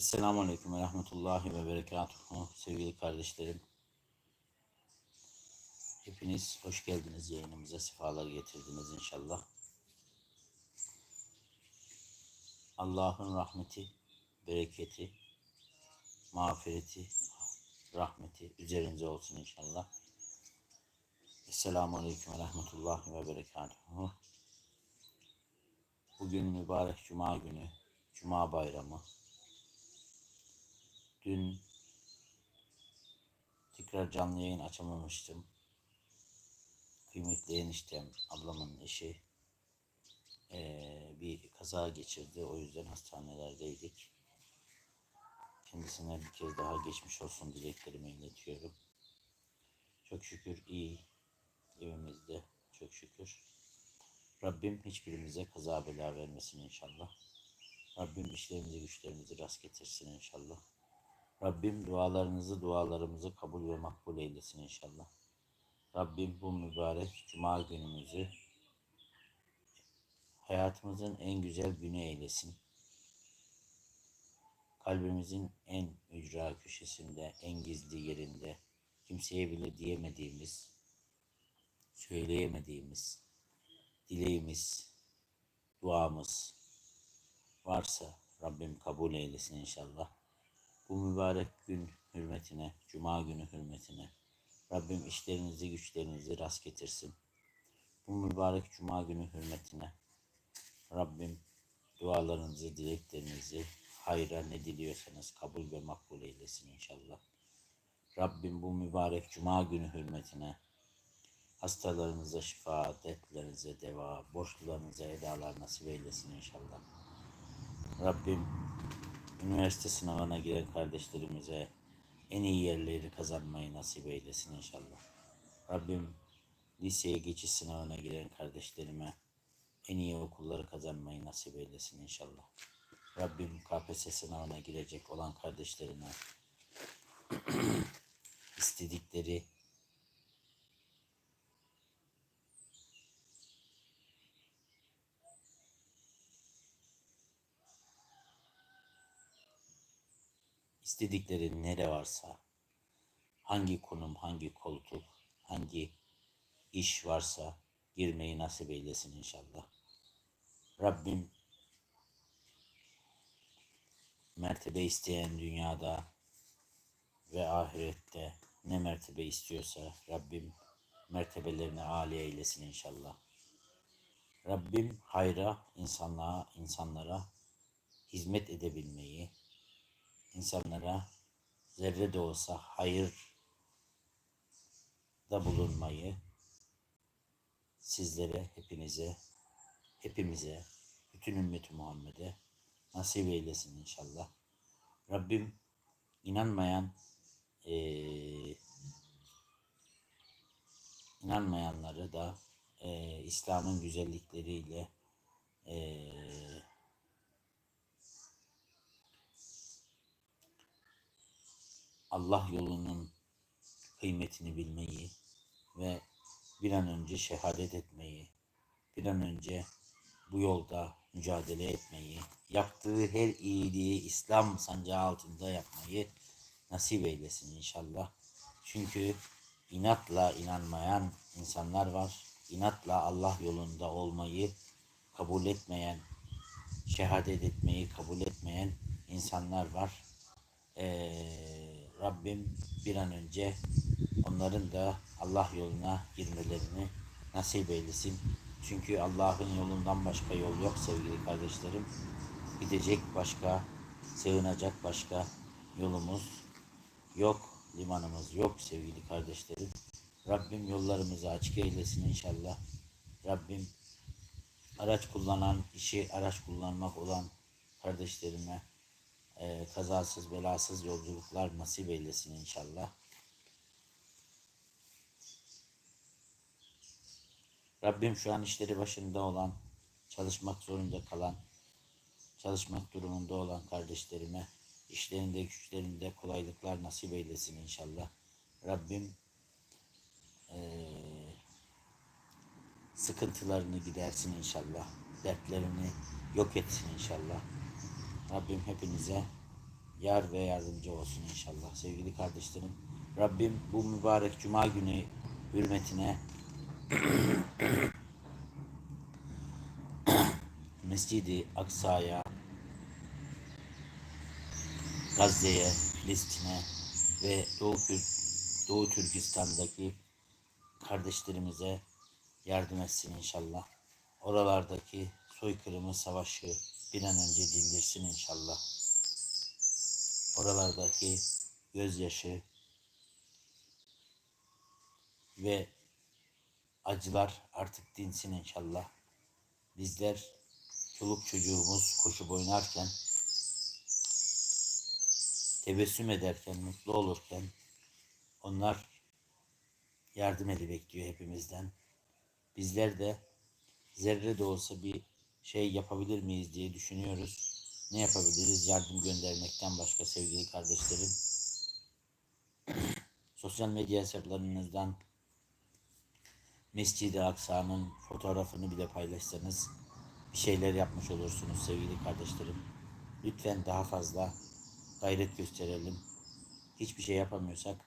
Esselamu Aleyküm ve Rahmetullahi ve Berekatuhu sevgili kardeşlerim. Hepiniz hoş geldiniz yayınımıza, sefalar getirdiniz inşallah. Allah'ın rahmeti, bereketi, mağfireti, rahmeti üzerinize olsun inşallah. Esselamu Aleyküm ve Rahmetullahi ve Berekatuhu. Bugün mübarek Cuma günü, Cuma bayramı. Dün tekrar canlı yayın açamamıştım. Kıymetli eniştem, ablamın eşi eee, bir kaza geçirdi. O yüzden hastanelerdeydik. Kendisine bir kez daha geçmiş olsun dileklerimi iletiyorum. Çok şükür iyi evimizde. Çok şükür. Rabbim hiçbirimize kaza bela vermesin inşallah. Rabbim işlerimizi güçlerimizi rast getirsin inşallah. Rabbim dualarınızı dualarımızı kabul ve makbul eylesin inşallah. Rabbim bu mübarek cuma günümüzü hayatımızın en güzel günü eylesin. Kalbimizin en ücra köşesinde, en gizli yerinde, kimseye bile diyemediğimiz, söyleyemediğimiz, dileğimiz, duamız varsa Rabbim kabul eylesin inşallah bu mübarek gün hürmetine, cuma günü hürmetine Rabbim işlerinizi güçlerinizi rast getirsin. Bu mübarek cuma günü hürmetine Rabbim dualarınızı, dileklerinizi hayra ne diliyorsanız kabul ve makbul eylesin inşallah. Rabbim bu mübarek cuma günü hürmetine hastalarınıza şifa, dertlerinize deva, borçlularınıza edalar nasip eylesin inşallah. Rabbim üniversite sınavına giren kardeşlerimize en iyi yerleri kazanmayı nasip eylesin inşallah. Rabbim liseye geçiş sınavına giren kardeşlerime en iyi okulları kazanmayı nasip eylesin inşallah. Rabbim KPSS sınavına girecek olan kardeşlerime istedikleri istedikleri nere varsa, hangi konum, hangi koltuk, hangi iş varsa girmeyi nasip eylesin inşallah. Rabbim mertebe isteyen dünyada ve ahirette ne mertebe istiyorsa Rabbim mertebelerini âli eylesin inşallah. Rabbim hayra, insanlığa, insanlara hizmet edebilmeyi, insanlara zerre de olsa hayır da bulunmayı sizlere, hepinize, hepimize, bütün ümmet Muhammed'e nasip eylesin inşallah. Rabbim inanmayan eee, inanmayanları da eee, İslam'ın güzellikleriyle eee Allah yolunun kıymetini bilmeyi ve bir an önce şehadet etmeyi, bir an önce bu yolda mücadele etmeyi, yaptığı her iyiliği İslam sancağı altında yapmayı nasip eylesin inşallah. Çünkü inatla inanmayan insanlar var. İnatla Allah yolunda olmayı kabul etmeyen, şehadet etmeyi kabul etmeyen insanlar var. Ee, Rabbim bir an önce onların da Allah yoluna girmelerini nasip eylesin. Çünkü Allah'ın yolundan başka yol yok sevgili kardeşlerim. Gidecek başka, sığınacak başka yolumuz yok, limanımız yok sevgili kardeşlerim. Rabbim yollarımızı açık eylesin inşallah. Rabbim araç kullanan, işi araç kullanmak olan kardeşlerime e, kazasız belasız yolculuklar nasip eylesin inşallah. Rabbim şu an işleri başında olan, çalışmak zorunda kalan, çalışmak durumunda olan kardeşlerime işlerinde güçlerinde kolaylıklar nasip eylesin inşallah. Rabbim eee, sıkıntılarını gidersin inşallah. Dertlerini yok etsin inşallah. Rabbim hepinize yar ve yardımcı olsun inşallah sevgili kardeşlerim. Rabbim bu mübarek cuma günü hürmetine Mescidi Aksa'ya, Gazze'ye, Filistin'e ve Doğu, Tür- Doğu Türkistan'daki kardeşlerimize yardım etsin inşallah. Oralardaki soykırımı savaşı bir an önce dindirsin inşallah. Oralardaki gözyaşı ve acılar artık dinsin inşallah. Bizler çoluk çocuğumuz koşup oynarken tebessüm ederken, mutlu olurken onlar yardım eli bekliyor hepimizden. Bizler de zerre de olsa bir şey yapabilir miyiz diye düşünüyoruz. Ne yapabiliriz? Yardım göndermekten başka sevgili kardeşlerim. Sosyal medya hesaplarınızdan Mescid-i Aksa'nın fotoğrafını bile paylaşsanız bir şeyler yapmış olursunuz sevgili kardeşlerim. Lütfen daha fazla gayret gösterelim. Hiçbir şey yapamıyorsak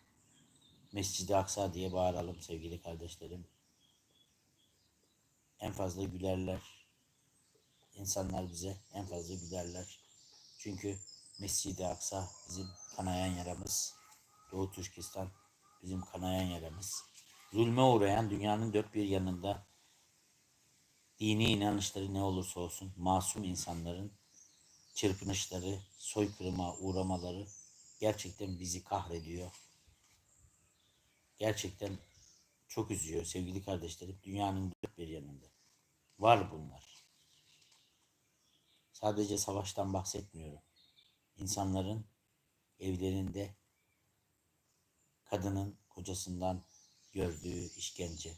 Mescid-i Aksa diye bağıralım sevgili kardeşlerim. En fazla gülerler. İnsanlar bize en fazla gülerler. Çünkü Mescid-i Aksa bizim kanayan yaramız. Doğu Türkistan bizim kanayan yaramız. Zulme uğrayan dünyanın dört bir yanında dini inanışları ne olursa olsun masum insanların çırpınışları, soykırıma uğramaları gerçekten bizi kahrediyor. Gerçekten çok üzüyor sevgili kardeşlerim. Dünyanın dört bir yanında. Var bunlar. Sadece savaştan bahsetmiyorum. İnsanların evlerinde kadının kocasından gördüğü işkence,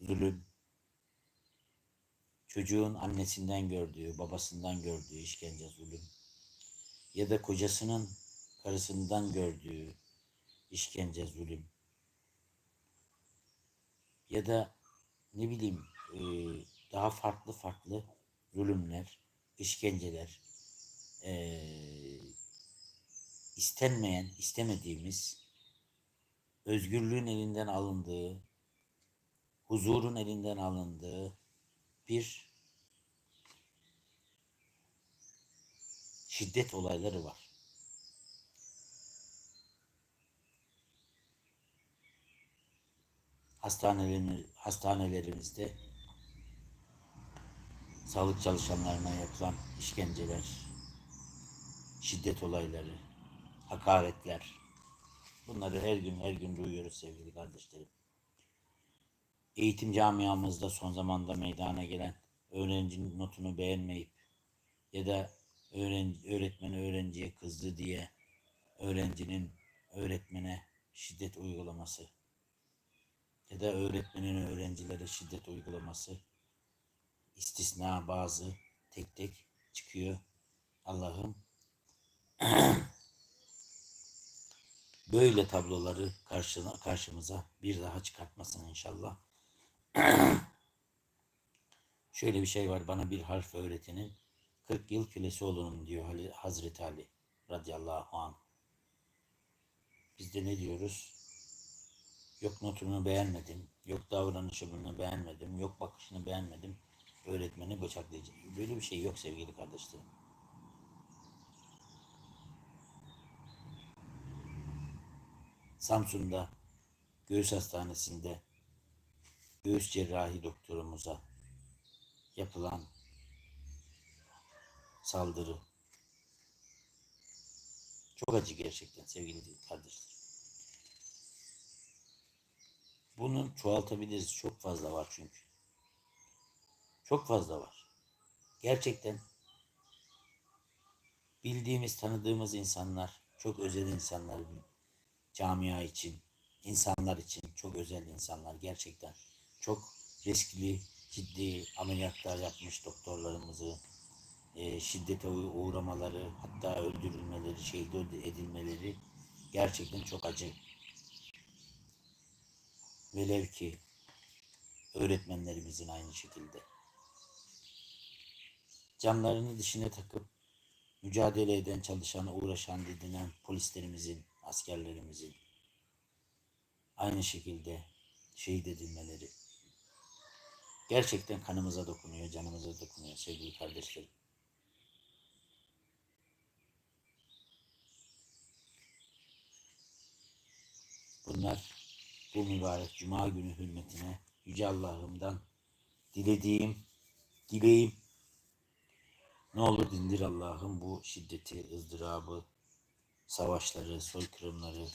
zulüm, çocuğun annesinden gördüğü, babasından gördüğü işkence, zulüm ya da kocasının karısından gördüğü işkence, zulüm ya da ne bileyim daha farklı farklı zulümler, işkenceler, e, istenmeyen, istemediğimiz, özgürlüğün elinden alındığı, huzurun elinden alındığı bir şiddet olayları var. Hastanelerimiz, hastanelerimizde sağlık çalışanlarına yapılan işkenceler, şiddet olayları, hakaretler. Bunları her gün her gün duyuyoruz sevgili kardeşlerim. Eğitim camiamızda son zamanda meydana gelen öğrencinin notunu beğenmeyip ya da öğrenci, öğretmen öğrenciye kızdı diye öğrencinin öğretmene şiddet uygulaması ya da öğretmenin öğrencilere şiddet uygulaması istisna bazı tek tek çıkıyor. Allah'ım böyle tabloları karşına, karşımıza bir daha çıkartmasın inşallah. Şöyle bir şey var bana bir harf öğretinin 40 yıl kölesi olurum diyor Hazreti Ali radıyallahu anh. Biz de ne diyoruz? Yok notunu beğenmedim, yok davranışını beğenmedim, yok bakışını beğenmedim. Öğretmeni bıçaklayacak. Böyle bir şey yok sevgili kardeşlerim. Samsun'da göğüs hastanesinde göğüs cerrahi doktorumuza yapılan saldırı çok acı gerçekten sevgili kardeşler. Bunu çoğaltabiliriz. Çok fazla var çünkü. Çok fazla var. Gerçekten bildiğimiz, tanıdığımız insanlar, çok özel insanlar camia için, insanlar için çok özel insanlar gerçekten. Çok riskli, ciddi ameliyatlar yapmış doktorlarımızı, e, şiddete uğramaları, hatta öldürülmeleri, şehit edilmeleri gerçekten çok acı. Velev ki öğretmenlerimizin aynı şekilde. Camlarını dişine takıp mücadele eden, çalışan, uğraşan, didinen polislerimizin, askerlerimizin aynı şekilde şehit edilmeleri gerçekten kanımıza dokunuyor, canımıza dokunuyor sevgili kardeşlerim. Bunlar bu mübarek cuma günü hürmetine Yüce Allah'ımdan dilediğim, dileğim ne olur dindir Allah'ım bu şiddeti, ızdırabı, savaşları, soykırımları,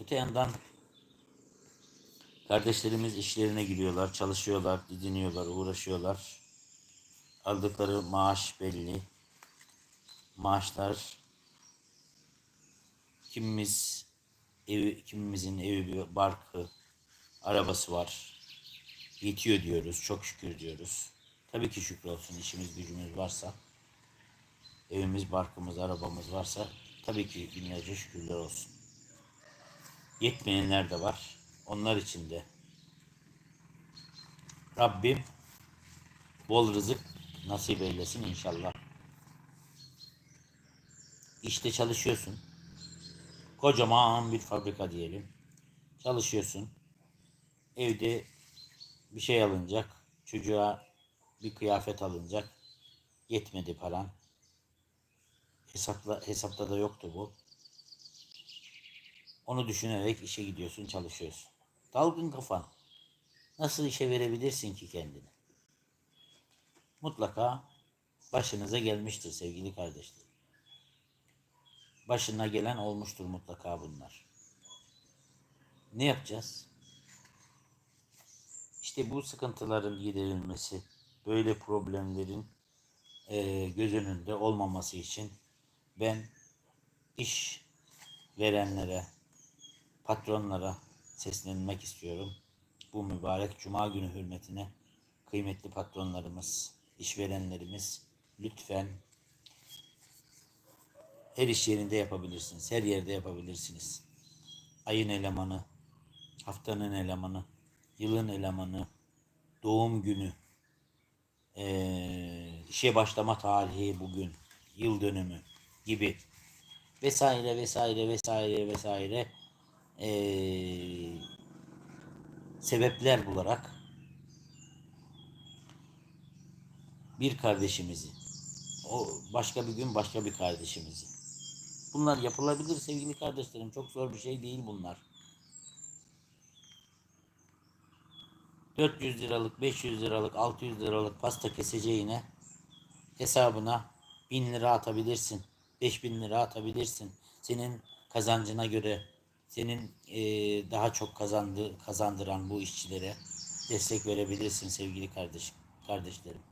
Öte yandan kardeşlerimiz işlerine giriyorlar, çalışıyorlar, didiniyorlar, uğraşıyorlar. Aldıkları maaş belli. Maaşlar kimimiz evi, kimimizin evi, barkı, arabası var. Yetiyor diyoruz, çok şükür diyoruz. Tabii ki şükür olsun işimiz gücümüz varsa, evimiz, barkımız, arabamız varsa tabii ki binlerce şükürler olsun. Yetmeyenler de var. Onlar için de Rabbim bol rızık nasip eylesin inşallah. İşte çalışıyorsun. Kocaman bir fabrika diyelim. Çalışıyorsun. Evde bir şey alınacak. Çocuğa bir kıyafet alınacak. Yetmedi paran. Hesapla, hesapta da yoktu bu. Onu düşünerek işe gidiyorsun, çalışıyorsun. Dalgın kafan. Nasıl işe verebilirsin ki kendini? Mutlaka başınıza gelmiştir sevgili kardeşlerim. Başına gelen olmuştur mutlaka bunlar. Ne yapacağız? İşte bu sıkıntıların giderilmesi, böyle problemlerin e, göz önünde olmaması için ben iş verenlere, patronlara seslenmek istiyorum. Bu mübarek cuma günü hürmetine kıymetli patronlarımız, işverenlerimiz lütfen her iş yerinde yapabilirsiniz. Her yerde yapabilirsiniz. Ayın elemanı, haftanın elemanı, yılın elemanı, doğum günü, eee, işe başlama tarihi bugün, yıl dönümü gibi vesaire vesaire vesaire vesaire eee, sebepler bularak bir kardeşimizi, o başka bir gün başka bir kardeşimizi. Bunlar yapılabilir sevgili kardeşlerim. Çok zor bir şey değil bunlar. 400 liralık, 500 liralık, 600 liralık pasta keseceğine hesabına 1000 lira atabilirsin. 5000 lira atabilirsin. Senin kazancına göre senin eee, daha çok kazandı, kazandıran bu işçilere destek verebilirsin sevgili kardeş, kardeşlerim.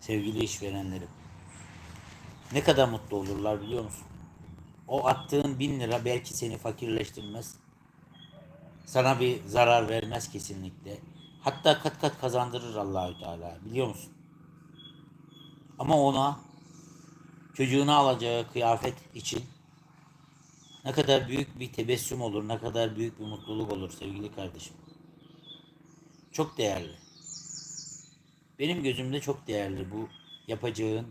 Sevgili işverenlerim. Ne kadar mutlu olurlar biliyor musun? O attığın bin lira belki seni fakirleştirmez. Sana bir zarar vermez kesinlikle. Hatta kat kat kazandırır Allahü Teala biliyor musun? Ama ona çocuğuna alacağı kıyafet için ne kadar büyük bir tebessüm olur, ne kadar büyük bir mutluluk olur sevgili kardeşim. Çok değerli. Benim gözümde çok değerli bu yapacağın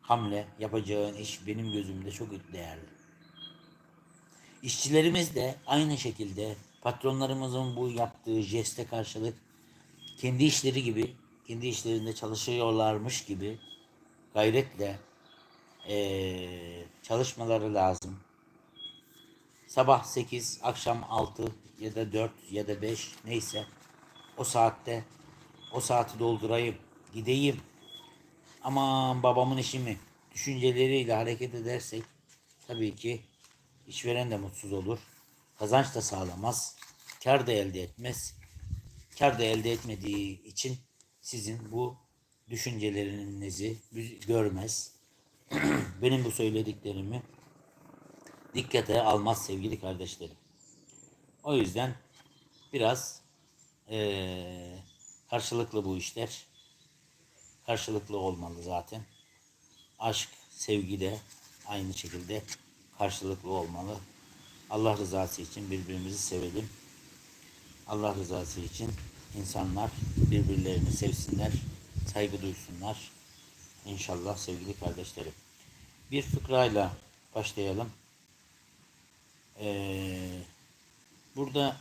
hamle, yapacağın iş benim gözümde çok değerli. İşçilerimiz de aynı şekilde patronlarımızın bu yaptığı jeste karşılık kendi işleri gibi, kendi işlerinde çalışıyorlarmış gibi gayretle eee, çalışmaları lazım. Sabah 8, akşam 6 ya da 4 ya da 5 neyse o saatte o saati doldurayım, gideyim. Aman babamın işi mi? Düşünceleriyle hareket edersek tabii ki işveren de mutsuz olur. Kazanç da sağlamaz. Kar da elde etmez. Kar da elde etmediği için sizin bu düşüncelerinizi görmez. Benim bu söylediklerimi dikkate almaz sevgili kardeşlerim. O yüzden biraz eee, karşılıklı bu işler. Karşılıklı olmalı zaten. Aşk, sevgi de aynı şekilde karşılıklı olmalı. Allah rızası için birbirimizi sevelim. Allah rızası için insanlar birbirlerini sevsinler, saygı duysunlar. İnşallah sevgili kardeşlerim. Bir fıkrayla başlayalım. Ee, burada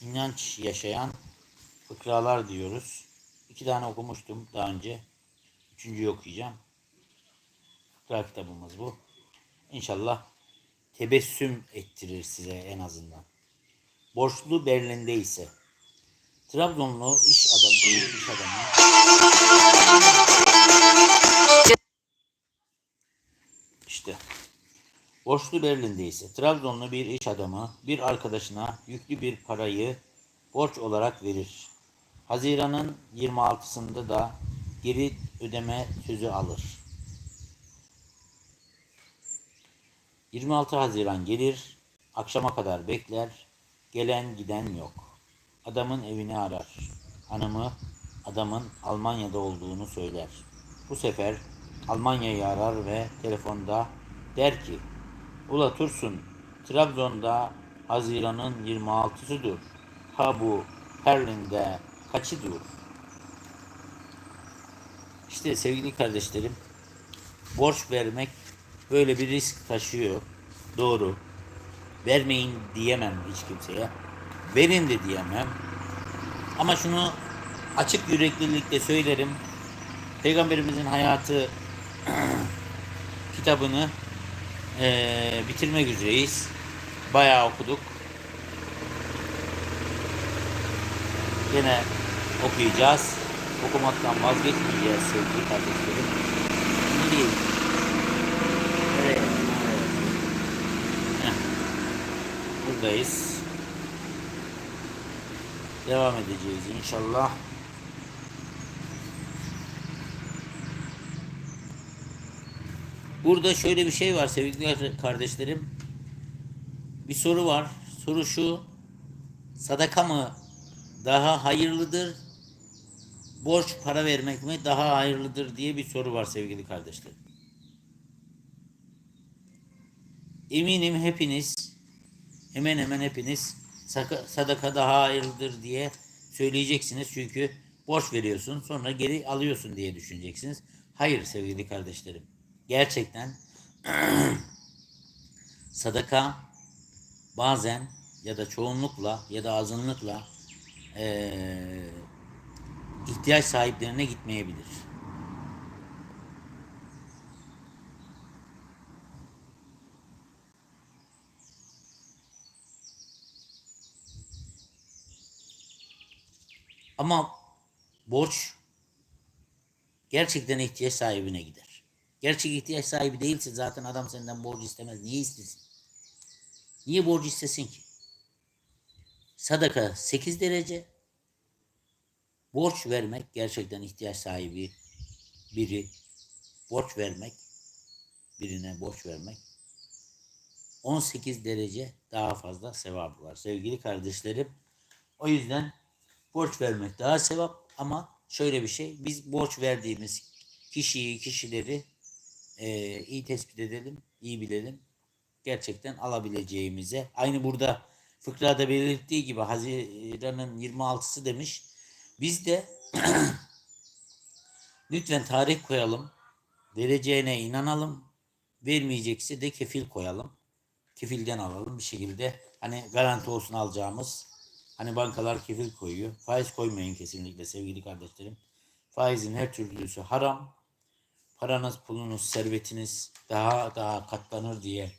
inanç yaşayan fıkralar diyoruz. İki tane okumuştum daha önce. Üçüncüyü okuyacağım. Fıkra kitabımız bu. İnşallah tebessüm ettirir size en azından. Borçlu Berlin'de ise Trabzonlu iş adamı, iş adamı işte Borçlu Berlin'de ise Trabzonlu bir iş adamı bir arkadaşına yüklü bir parayı borç olarak verir. Haziran'ın 26'sında da geri ödeme sözü alır. 26 Haziran gelir, akşama kadar bekler, gelen giden yok. Adamın evini arar. Hanımı adamın Almanya'da olduğunu söyler. Bu sefer Almanya'yı arar ve telefonda der ki, Ula Tursun, Trabzon'da Haziran'ın 26'sıdır. Ha bu Berlin'de kaçıdır? İşte sevgili kardeşlerim, borç vermek böyle bir risk taşıyor. Doğru. Vermeyin diyemem hiç kimseye. Verin de diyemem. Ama şunu açık yüreklilikle söylerim. Peygamberimizin hayatı kitabını eee, bitirmek üzereyiz. Bayağı okuduk. Yine okuyacağız. Okumaktan vazgeçmeyeceğiz sevgili kardeşlerim. Şimdi nereye? Buradayız. Devam edeceğiz inşallah. Burada şöyle bir şey var sevgili kardeşlerim. Bir soru var. Soru şu. Sadaka mı daha hayırlıdır? Borç para vermek mi daha hayırlıdır diye bir soru var sevgili kardeşlerim. Eminim hepiniz hemen hemen hepiniz sadaka daha hayırlıdır diye söyleyeceksiniz. Çünkü borç veriyorsun sonra geri alıyorsun diye düşüneceksiniz. Hayır sevgili kardeşlerim. Gerçekten sadaka bazen ya da çoğunlukla ya da azınlıkla eee, ihtiyaç sahiplerine gitmeyebilir. Ama borç gerçekten ihtiyaç sahibine gider. Gerçek ihtiyaç sahibi değilse zaten adam senden borç istemez. Niye istesin? Niye borç istesin ki? Sadaka 8 derece. Borç vermek gerçekten ihtiyaç sahibi biri borç vermek birine borç vermek 18 derece daha fazla sevabı var sevgili kardeşlerim. O yüzden borç vermek daha sevap. Ama şöyle bir şey biz borç verdiğimiz kişiyi kişileri eee, iyi tespit edelim iyi bilelim. Gerçekten alabileceğimize. Aynı burada fıkrada belirttiği gibi Haziran'ın 26'sı demiş. Biz de lütfen tarih koyalım vereceğine inanalım vermeyecekse de kefil koyalım. Kefilden alalım bir şekilde. Hani garanti olsun alacağımız hani bankalar kefil koyuyor. Faiz koymayın kesinlikle sevgili kardeşlerim. Faizin her türlüsü haram. Paranız pulunuz servetiniz daha daha katlanır diye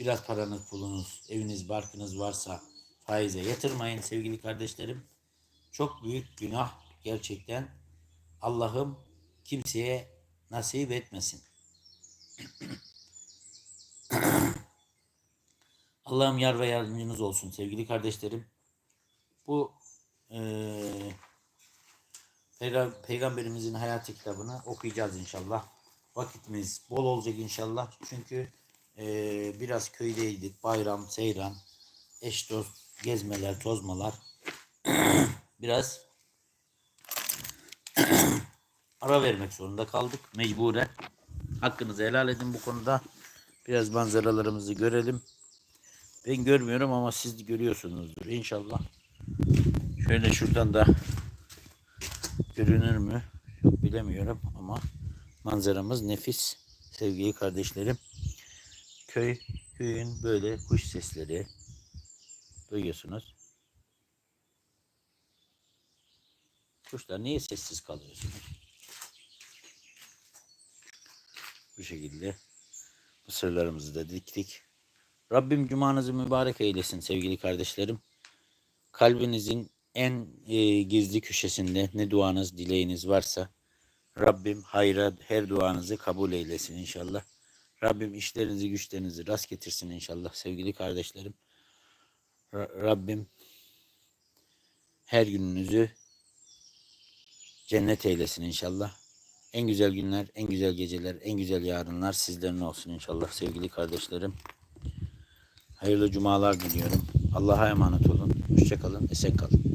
biraz paranız pulunuz eviniz barkınız varsa faize yatırmayın sevgili kardeşlerim. Çok büyük günah gerçekten. Allah'ım kimseye nasip etmesin. Allah'ım yar ve yardımcınız olsun sevgili kardeşlerim. Bu eee, Peyga- Peygamberimizin hayatı kitabını okuyacağız inşallah. Vakitimiz bol olacak inşallah. Çünkü eee, biraz köydeydik. Bayram, seyran, eş dost, gezmeler, tozmalar. biraz ara vermek zorunda kaldık mecburen. Hakkınızı helal edin bu konuda. Biraz manzaralarımızı görelim. Ben görmüyorum ama siz görüyorsunuzdur inşallah. Şöyle şuradan da görünür mü bilemiyorum ama manzaramız nefis sevgili kardeşlerim. Köy köyün böyle kuş sesleri duyuyorsunuz. Kuşlar niye sessiz kalıyorsunuz? Bu şekilde mısırlarımızı da diktik. Rabbim cumanızı mübarek eylesin sevgili kardeşlerim. Kalbinizin en e, gizli köşesinde ne duanız, dileğiniz varsa Rabbim hayra her duanızı kabul eylesin inşallah. Rabbim işlerinizi, güçlerinizi rast getirsin inşallah sevgili kardeşlerim. Ra- Rabbim her gününüzü cennet eylesin inşallah. En güzel günler, en güzel geceler, en güzel yarınlar sizlerin olsun inşallah sevgili kardeşlerim. Hayırlı cumalar diliyorum. Allah'a emanet olun. Hoşçakalın, esen kalın.